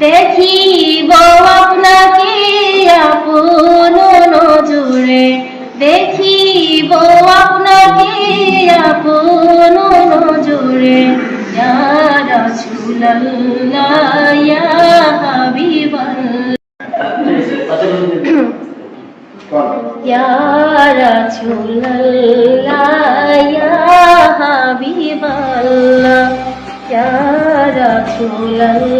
দেখিব আপনাকে আপন নজরে দেখিব আপনাকে আপন নজরে। ইয়া রাসূলুল্লাহ ইয়া হাবিবাল্লাহ। ইয়া রাসূলুল্লাহ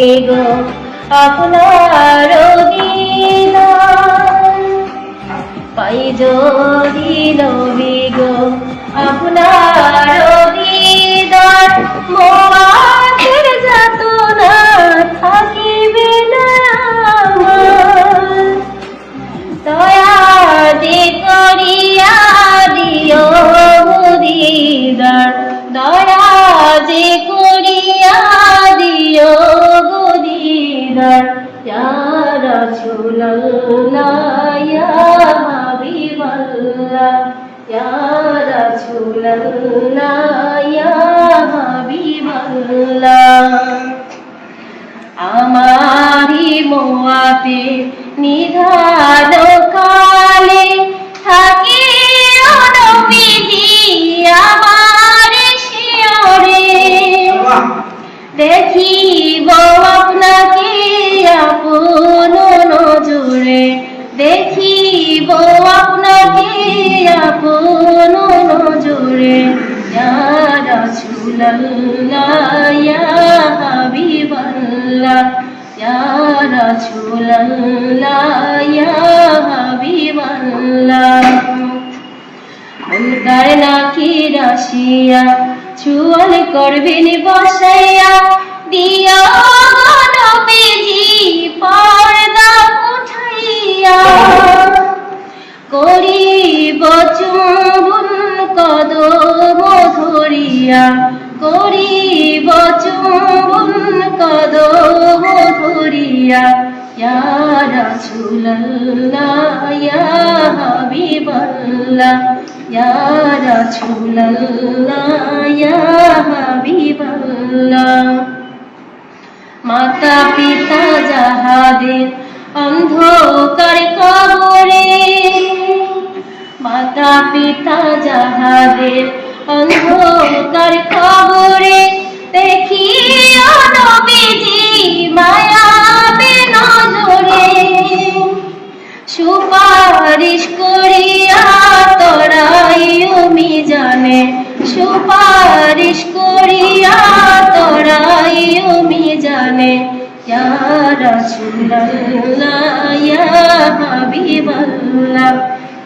নবী গো আপনার পাই যদি রাসূলুল্লাহ ইয়া হাবিবাল্লাহ ইয়া রাসূলুল্লাহ ইয়া হাবিবাল্লাহ আমারি মোয়াতে নিধান কালে থাকে অনবিধি আমার শিয়রে। দেখিব দেখিব আপনাকে আপন নজরে। হাবিবাল্লাহ হাবিবাল্লাহ। মুনকার নাকি রাশিয়া চুয়াল করবেন বসাইয়া ধরিয়া করিব চুম্বন কদম ধরিয়া। ইয়া রাসূলুল্লাহ ইয়া হাবিবাল্লাহ ইয়া মাতা পিতা যাহাদের অন্ধকার কবরে, মাতা পিতা যাহাদের অন্ধকার কবরে দেখি নবীজি মায়া নজরে। সুপারিশ করিয়া তোরাই উমি জানে। সুপারিশ করিয়া উমি জানে। ইয়া রাসূলুল্লাহ, ইয়া হাবিবাল্লাহ।